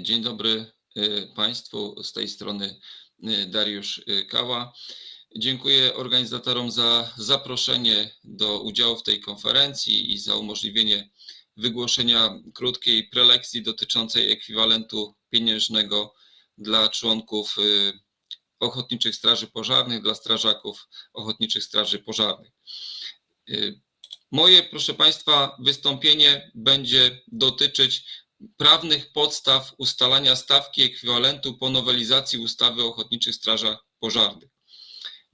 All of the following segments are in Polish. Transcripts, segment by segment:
Dzień dobry y, Państwu. Z tej strony y, Dariusz y, Kała. Dziękuję organizatorom za zaproszenie do udziału w tej konferencji i za umożliwienie wygłoszenia krótkiej prelekcji dotyczącej ekwiwalentu pieniężnego dla członków Ochotniczych Straży Pożarnych, dla strażaków Ochotniczych Straży Pożarnych. Moje, proszę Państwa, wystąpienie będzie dotyczyć prawnych podstaw ustalania stawki ekwiwalentu po nowelizacji ustawy o ochotniczych strażach pożarnych.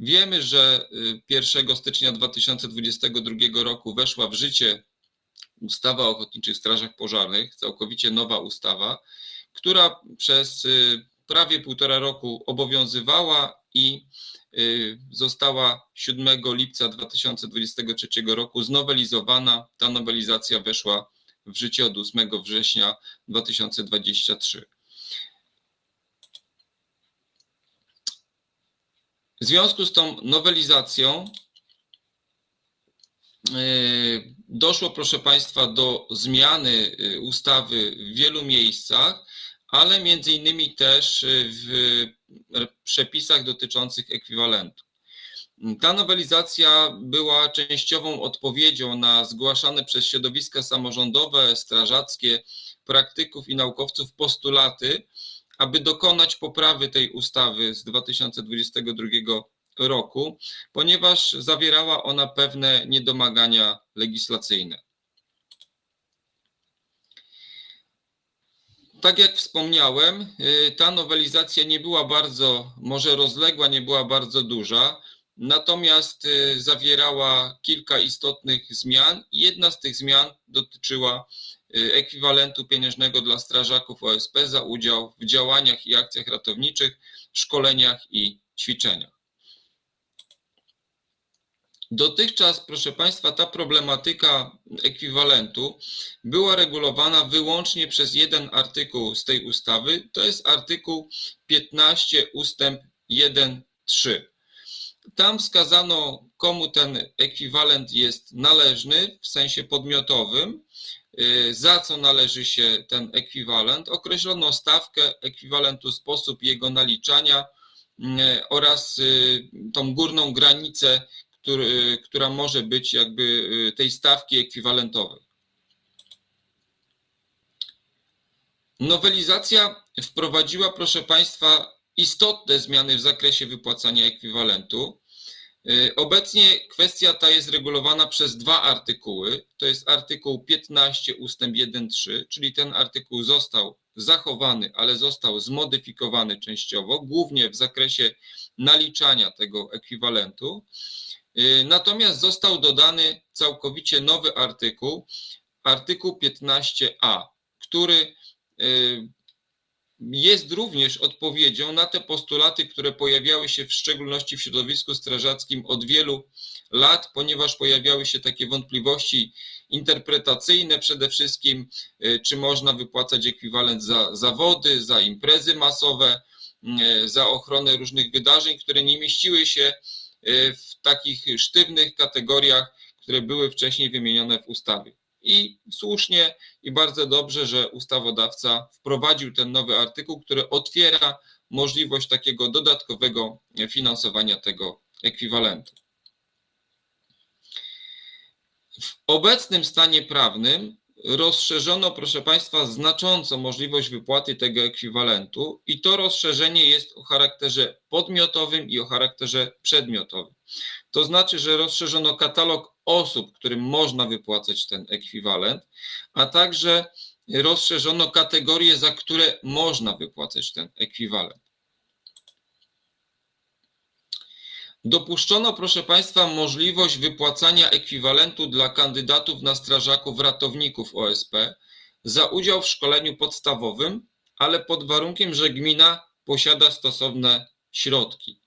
Wiemy, że 1 stycznia 2022 roku weszła w życie ustawa o ochotniczych strażach pożarnych, całkowicie nowa ustawa, która przez prawie półtora roku obowiązywała i została 7 lipca 2023 roku znowelizowana. Ta nowelizacja weszła w życie od 8 września 2023. W związku z tą nowelizacją yy, doszło, proszę Państwa, do zmiany yy, ustawy w wielu miejscach, ale między innymi też w przepisach dotyczących ekwiwalentu. Ta nowelizacja była częściową odpowiedzią na zgłaszane przez środowiska samorządowe, strażackie, praktyków i naukowców postulaty, aby dokonać poprawy tej ustawy z 2022 roku, ponieważ zawierała ona pewne niedomagania legislacyjne. Tak jak wspomniałem, y, ta nowelizacja nie była bardzo, może rozległa, nie była bardzo duża. Natomiast y, zawierała kilka istotnych zmian. Jedna z tych zmian dotyczyła y, ekwiwalentu pieniężnego dla strażaków OSP za udział w działaniach i akcjach ratowniczych, szkoleniach i ćwiczeniach. Dotychczas, proszę Państwa, ta problematyka ekwiwalentu była regulowana wyłącznie przez jeden artykuł z tej ustawy, to jest artykuł 15 ustęp 1.3. Tam wskazano, komu ten ekwiwalent jest należny w sensie podmiotowym, y, za co należy się ten ekwiwalent. Określono stawkę ekwiwalentu, sposób jego naliczania y, oraz y, tą górną granicę, który, która może być jakby tej stawki ekwiwalentowej. Nowelizacja wprowadziła, proszę Państwa, istotne zmiany w zakresie wypłacania ekwiwalentu. Y, obecnie kwestia ta jest regulowana przez dwa artykuły. To jest artykuł 15 ustęp 1.3, czyli ten artykuł został zachowany, ale został zmodyfikowany częściowo, głównie w zakresie naliczania tego ekwiwalentu. Y, natomiast został dodany całkowicie nowy artykuł, artykuł 15a, który y, jest również odpowiedzią na te postulaty, które pojawiały się w szczególności w środowisku strażackim od wielu lat, ponieważ pojawiały się takie wątpliwości interpretacyjne przede wszystkim, y, czy można wypłacać ekwiwalent za zawody, za imprezy masowe, y, za ochronę różnych wydarzeń, które nie mieściły się y, w takich sztywnych kategoriach, które były wcześniej wymienione w ustawie. I słusznie i bardzo dobrze, że ustawodawca wprowadził ten nowy artykuł, który otwiera możliwość takiego dodatkowego finansowania tego ekwiwalentu. W obecnym stanie prawnym rozszerzono, proszę Państwa, znacząco możliwość wypłaty tego ekwiwalentu i to rozszerzenie jest o charakterze podmiotowym i o charakterze przedmiotowym. To znaczy, że rozszerzono katalog osób, którym można wypłacać ten ekwiwalent, a także rozszerzono kategorie, za które można wypłacać ten ekwiwalent. Dopuszczono, proszę Państwa, możliwość wypłacania ekwiwalentu dla kandydatów na strażaków ratowników OSP za udział w szkoleniu podstawowym, ale pod warunkiem, że gmina posiada stosowne środki.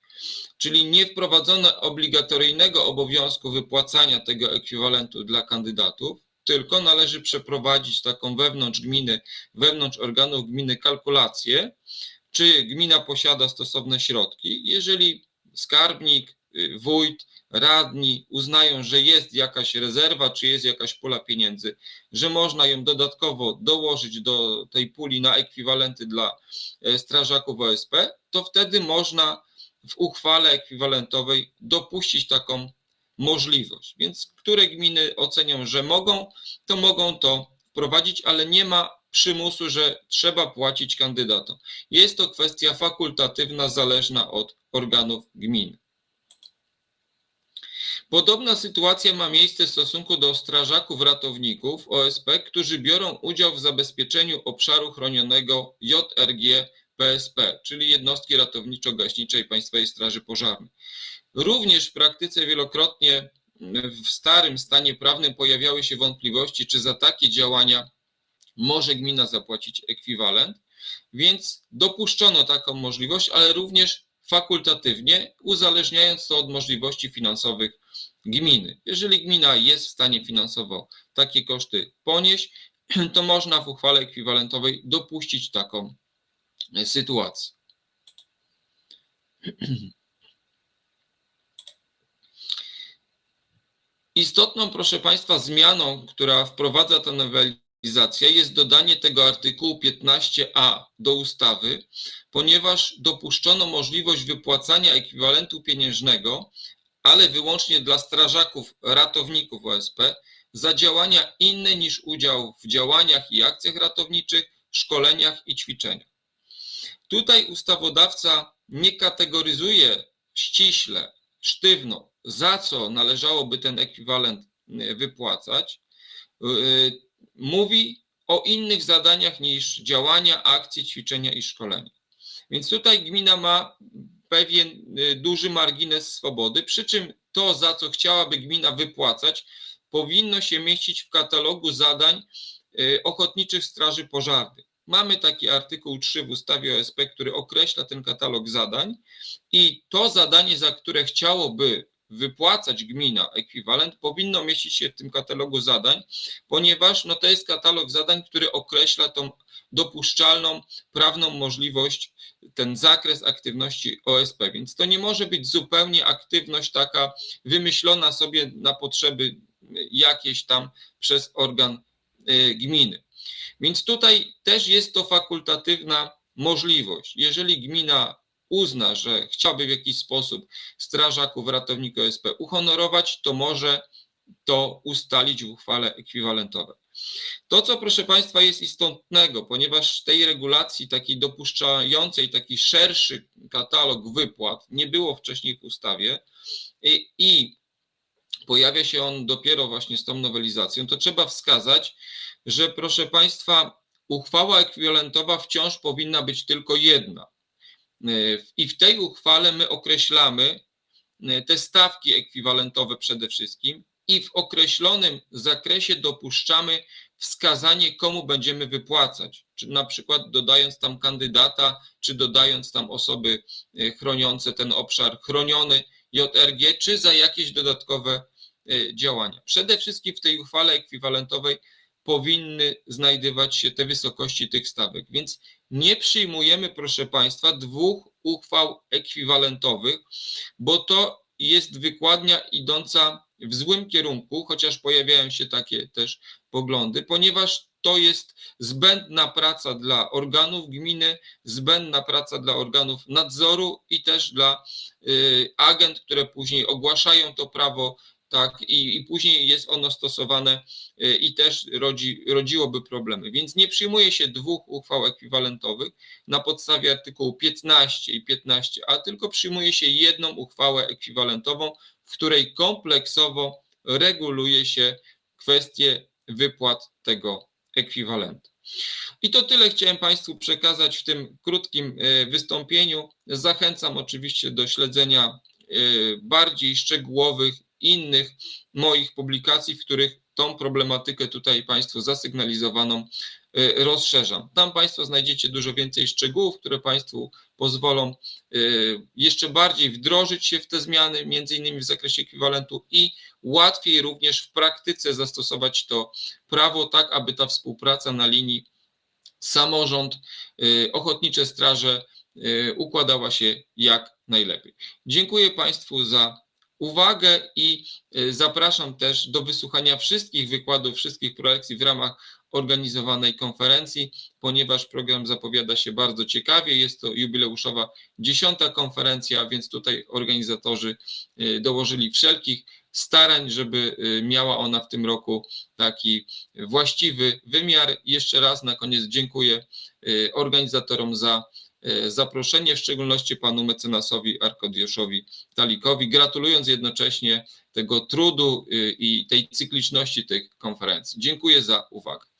Czyli nie wprowadzono obligatoryjnego obowiązku wypłacania tego ekwiwalentu dla kandydatów, tylko należy przeprowadzić taką wewnątrz gminy, wewnątrz organów gminy kalkulację, czy gmina posiada stosowne środki. Jeżeli skarbnik, y, wójt, radni uznają, że jest jakaś rezerwa, czy jest jakaś pula pieniędzy, że można ją dodatkowo dołożyć do tej puli na ekwiwalenty dla e, strażaków OSP, to wtedy można w uchwale ekwiwalentowej dopuścić taką możliwość. Więc które gminy ocenią, że mogą, to mogą to wprowadzić, ale nie ma przymusu, że trzeba płacić kandydatom. Jest to kwestia fakultatywna, zależna od organów gminy. Podobna sytuacja ma miejsce w stosunku do strażaków ratowników OSP, którzy biorą udział w zabezpieczeniu obszaru chronionego JRG PSP, czyli jednostki ratowniczo-gaśniczej Państwowej Straży Pożarnej. Również w praktyce wielokrotnie w starym stanie prawnym pojawiały się wątpliwości, czy za takie działania może gmina zapłacić ekwiwalent, więc dopuszczono taką możliwość, ale również fakultatywnie, uzależniając to od możliwości finansowych gminy. Jeżeli gmina jest w stanie finansowo takie koszty ponieść, to można w uchwale ekwiwalentowej dopuścić taką sytuację. Istotną, proszę Państwa, zmianą, która wprowadza ta nowelizacja, jest dodanie tego artykułu 15a do ustawy, ponieważ dopuszczono możliwość wypłacania ekwiwalentu pieniężnego, ale wyłącznie dla strażaków, ratowników OSP, za działania inne niż udział w działaniach i akcjach ratowniczych, szkoleniach i ćwiczeniach. Tutaj ustawodawca nie kategoryzuje ściśle, sztywno, za co należałoby ten ekwiwalent e, wypłacać. E, mówi o innych zadaniach niż działania, akcje, ćwiczenia i szkolenia. Więc tutaj gmina ma pewien e, duży margines swobody, przy czym to, za co chciałaby gmina wypłacać, powinno się mieścić w katalogu zadań ochotniczych straży pożarnych. Mamy taki artykuł 3 w ustawie OSP, który określa ten katalog zadań i to zadanie, za które chciałoby wypłacać gmina ekwiwalent, powinno mieścić się w tym katalogu zadań, ponieważ no, to jest katalog zadań, który określa tą dopuszczalną prawną możliwość, ten zakres aktywności OSP. Więc to nie może być zupełnie aktywność taka wymyślona sobie na potrzeby jakieś tam przez organ y, gminy. Więc tutaj też jest to fakultatywna możliwość. Jeżeli gmina uzna, że chciałaby w jakiś sposób strażaków, ratowników OSP uhonorować, to może to ustalić w uchwale ekwiwalentowej. To, co proszę Państwa jest istotnego, ponieważ tej regulacji takiej dopuszczającej taki szerszy katalog wypłat nie było wcześniej w ustawie i, i pojawia się on dopiero właśnie z tą nowelizacją, to trzeba wskazać, że proszę Państwa, uchwała ekwiwalentowa wciąż powinna być tylko jedna. I w tej uchwale my określamy e, te stawki ekwiwalentowe przede wszystkim i w określonym zakresie dopuszczamy wskazanie, komu będziemy wypłacać. Czy na przykład dodając tam kandydata, czy dodając tam osoby e, chroniące ten obszar chroniony JRG, czy za jakieś dodatkowe e, działania. Przede wszystkim w tej uchwale ekwiwalentowej powinny znajdować się te wysokości tych stawek. Więc nie przyjmujemy, proszę Państwa, dwóch uchwał ekwiwalentowych, bo to jest wykładnia idąca w złym kierunku, chociaż pojawiają się takie też poglądy, ponieważ to jest zbędna praca dla organów gminy, zbędna praca dla organów nadzoru i też dla y, agent, które później ogłaszają to prawo tak, i, i później jest ono stosowane y, i też rodzi, rodziłoby problemy. Więc nie przyjmuje się dwóch uchwał ekwiwalentowych na podstawie artykułu 15 i 15a, tylko przyjmuje się jedną uchwałę ekwiwalentową, w której kompleksowo reguluje się kwestie wypłat tego ekwiwalentu. I to tyle chciałem Państwu przekazać w tym krótkim y, wystąpieniu. Zachęcam oczywiście do śledzenia y, bardziej szczegółowych innych moich publikacji, w których tą problematykę tutaj Państwu zasygnalizowaną y, rozszerzam. Tam Państwo znajdziecie dużo więcej szczegółów, które Państwu pozwolą y, jeszcze bardziej wdrożyć się w te zmiany, między innymi w zakresie ekwiwalentu i łatwiej również w praktyce zastosować to prawo tak, aby ta współpraca na linii samorząd, y, ochotnicze straże układała się jak najlepiej. Dziękuję Państwu za uwagę i y, zapraszam też do wysłuchania wszystkich wykładów, wszystkich prelekcji w ramach organizowanej konferencji, ponieważ program zapowiada się bardzo ciekawie. Jest to jubileuszowa dziesiąta konferencja, więc tutaj organizatorzy y, dołożyli wszelkich starań, żeby y, miała ona w tym roku taki właściwy wymiar. Jeszcze raz na koniec dziękuję organizatorom za zaproszenie, w szczególności panu mecenasowi Arkadiuszowi Talikowi, gratulując jednocześnie tego trudu i tej cykliczności tych konferencji. Dziękuję za uwagę.